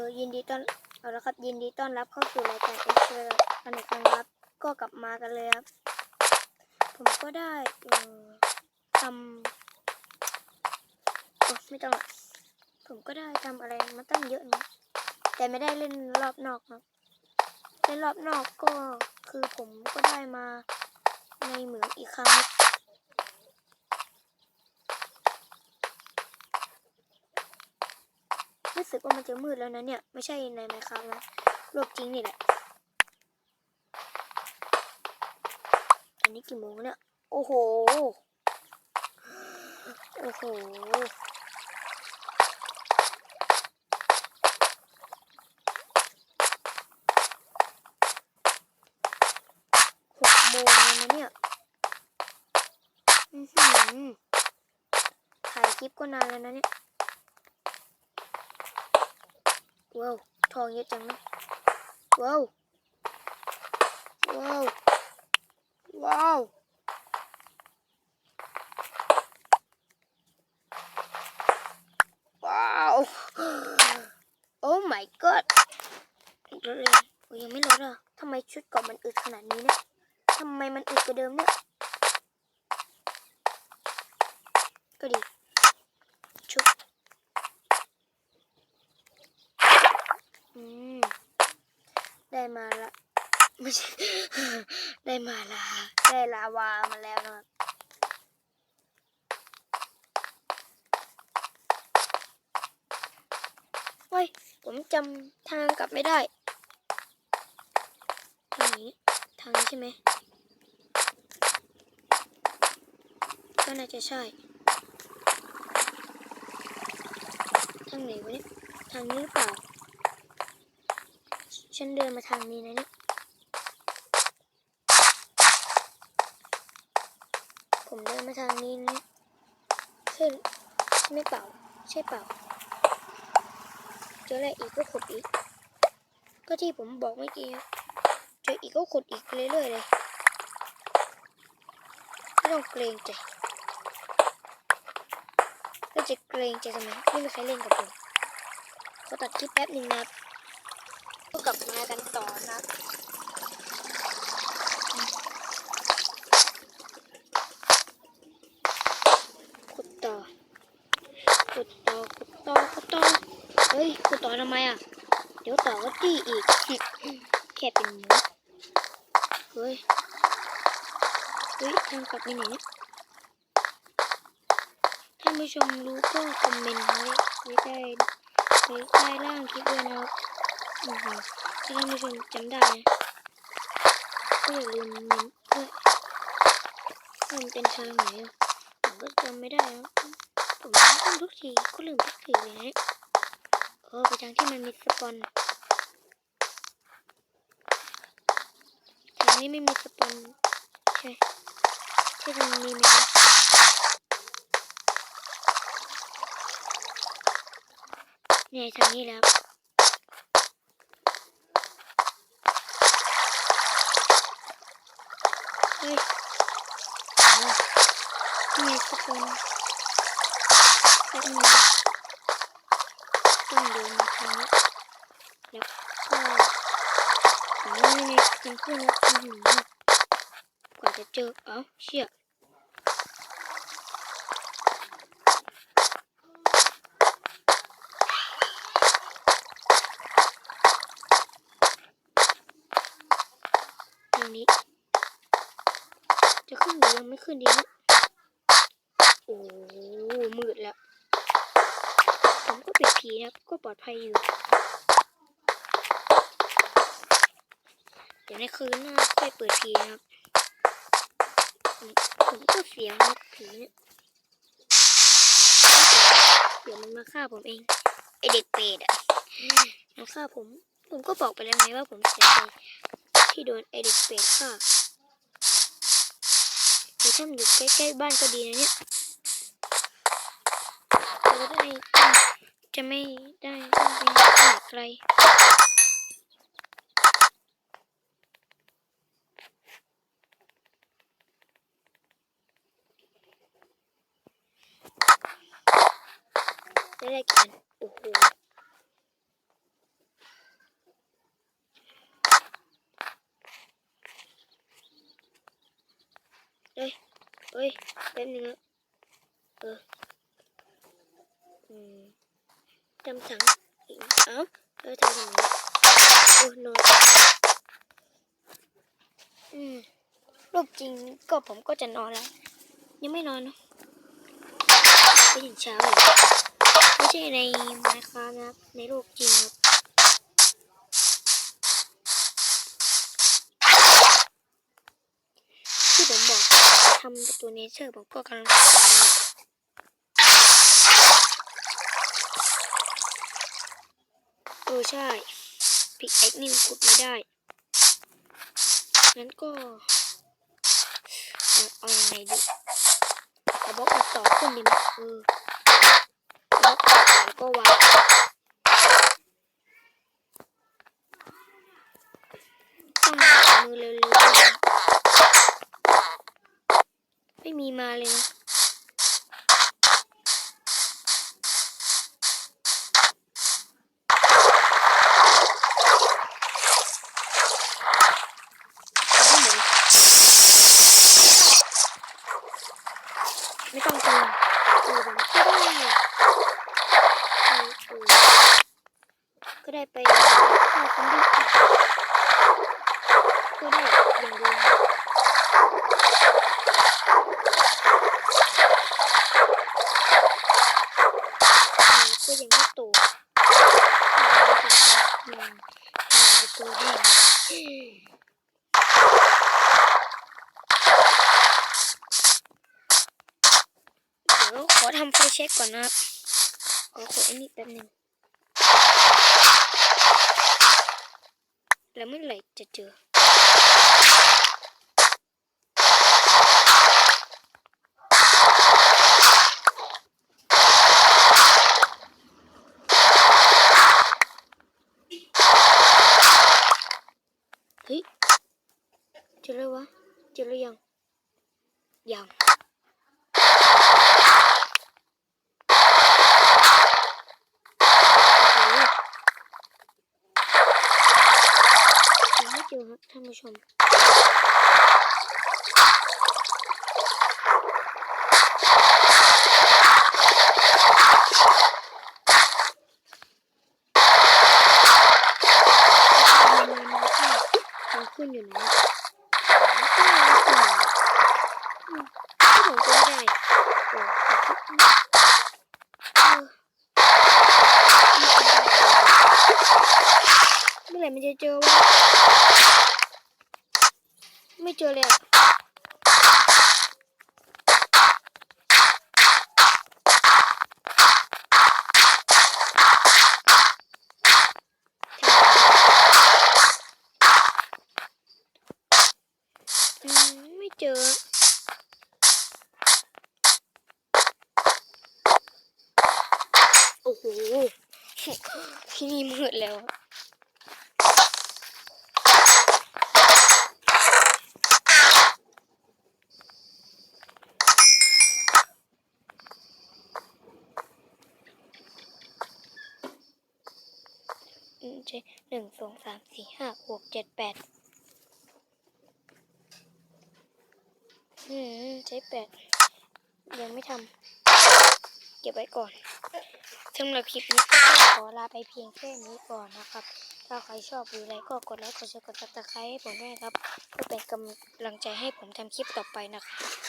อยินดีต้อนเอาละครับ ยินดีต้อนรับเข้าสู่รายการเอ็กซ์เรย์กันอีกครั้งครับ ก็กลับมากันเลยครับ ผมก็ได้เออทำโอ๊ยไม่ต้องละผมก็ได้ทำอะไรมาตั้งเยอะนะแต่ไม่ได้เล่นรอบนอกนะเล่นรอบนอกก็คือผมก็ได้มาในเหมืองอีกครั้งครับ รู้สึกว่ามันจะมืดแล้วนะเนี่ย ไม่ใช่ในไมครับนะโลกจริงนี่แหละตอนนี้กี่โมงเนี่ย โอ้โห โอ้โหหกโมงแล้วนะเนี่ยถ่ายคลิปก็นานแล้วนะเนี่ย ว้าวทองเยอะจังนะว้าวว้าวว้าวว้าวโอ้ my god อีกแล้วเลยโอ้ยยังไม่ลดอะทำไมชุดเกาะมันอึดขนาดนี้เนี่ยทำไมมันอึดกว่าเดิมเนี่ยก็ดี ชุบ อืม ได้มาละไม่ใช่ได้มาละได้ลาวามาแล้วนะครับเฮ้ยผมจำทางกลับไม่ได้ทางนี้ทางนี้ใช่ไหมก็น่าจะใช่ ทางไหนวะเนี่ยทางนี้หรือเปล่า ฉันเดินมาทางนี้นะเนี่ยผมเดินมาทางนี้นะใช่ใช่ไม่เป่า ใช่เป่าเจออะไรอีกก็ขุดอีก ก็ที่ผมบอกเมื่อกี้เจออีกก็ขุดอีกเรื่อยๆเลยไม่ต้องเกรงใจก็จะเกรงใจทำไมไม่มีใครเล่นกับผมขอตัดคลิปแป๊บหนึ่งนะครับ กลับมากันต่อนะขุดต่อขุดต่อขุดต่อขุดต่อเฮ้ยขุดต่อทำไมอะ เดี๋ยวต่อก็ตีอีก แค่เป็นหมูเฮ้ยเฮ้ยทางกลับไปไหนเนี่ยท่านผู้ชมรู้ก็คอมเมนต์ไว้ไว้ใต้ไว้ใต้ล่างคลิปด้วยนะครับ อือหือถ้าท่านผู้ชมจำได้นะก็อย่าลืมเมนต์ด้วยว่ามันเป็นทางไหนอะผมก็จำไม่ได้แล้วผมจำทุกทีก็ลืมทุกทีเลยนะเออไปทางที่มันมีสปอนทางนี้ไม่มีสปอนใช่ใช่ทางนี้ไหมเนี่ยทางนี้แล้ว เฮ้ยมีสปอนแป๊บนึงนะต้องเดินมาทางนี้แล้วก็อ๋อนี่ไงทางขึ้นแล้วอือหือกว่าจะเจอเอ้าเชี่ยทางนี้ จะขึ้นหรือยังไม่ขึ้นดีนะโอ้มืดแล้ว ผมก็เป็นผีนะครับ ก็ปลอดภัยอยู่ เดี๋ยวในคืนหน้าค่อยเปิดผีนะครับผมผมก็เสียงนะผีเนี่ยเดี๋ยวมันมาฆ่าผมเอง ไอเด็กเปรตอะมาฆ่าผม ผมก็บอกไปแล้วไงว่าผมเสียใจที่โดนไอเด็กเปรตฆ่า หรือถ้ามันอยู่ใกล้ๆบ้านก็ดีนะเนี่ยจะได้จะไม่ได้ต้องไปไหนไกลได้ได้กันโอ้โห เอ้ยแป๊บนึงนะเอออืมจำสังอีกเอ้าแล้วทำยังไงโอ้นอนอืมรูปจริงก็ผมก็จะนอนแล้ว ยังไม่นอนเนอะไปถึงเช้าเลยไม่ใช่ในไมคานะครับในโลกจริงครับ ที่ผมบอก ทำประตูเนเชอร์ผมก็กำลังทำอยู่เออใช่พิกเอ็กนี่มันขุดไม่ได้ งั้นก็ เอาอยังไงดีเอาบล็อกมาต่อขึ้นดีไหมเออบล็อกต่อแล้วก็วางมาหามือเร็วๆด้วยนะไมาเลยนะเอาให้หมุนไม่ต้องเติมเออผมก็ได้ก็ได้ไปฆ่าซอมบี้อีกก็ได้อย่างเดียวอ่าก็ยังไม่โตอืมอืมจะโตได้ไงเดี๋ยวข อทำไฟเช็คก่อนนะครับขอขดอันนี้แป๊บหนึงแล้วเมื่อไหร่จะเจอ เฮ้ยเจอแล้ววะเจอแล้วยัง ยังโอ้โหยังไม่เจอครับท่า ไม่เจอเลยไม่เจอโอ้โหที่นี่มืดแล้ว อะอืมใช่หนึ่งสองสามสี่ห้าหกเจ็ดแปดอืมใช้แปดยังไม่ทำเก็บไว้ก่อนสำหรับคลิปนี้ก็ต้องขอลาไปเพียงแค่นี้ก่อนนะครับ ถ้าใครชอบหรืออะไรก็กดไลค์กดแชร์กดซับสไครต์ให้ผมด้วยครับ เพื่อเป็นกำลังใจให้ผมทำคลิปต่อไปนะครับ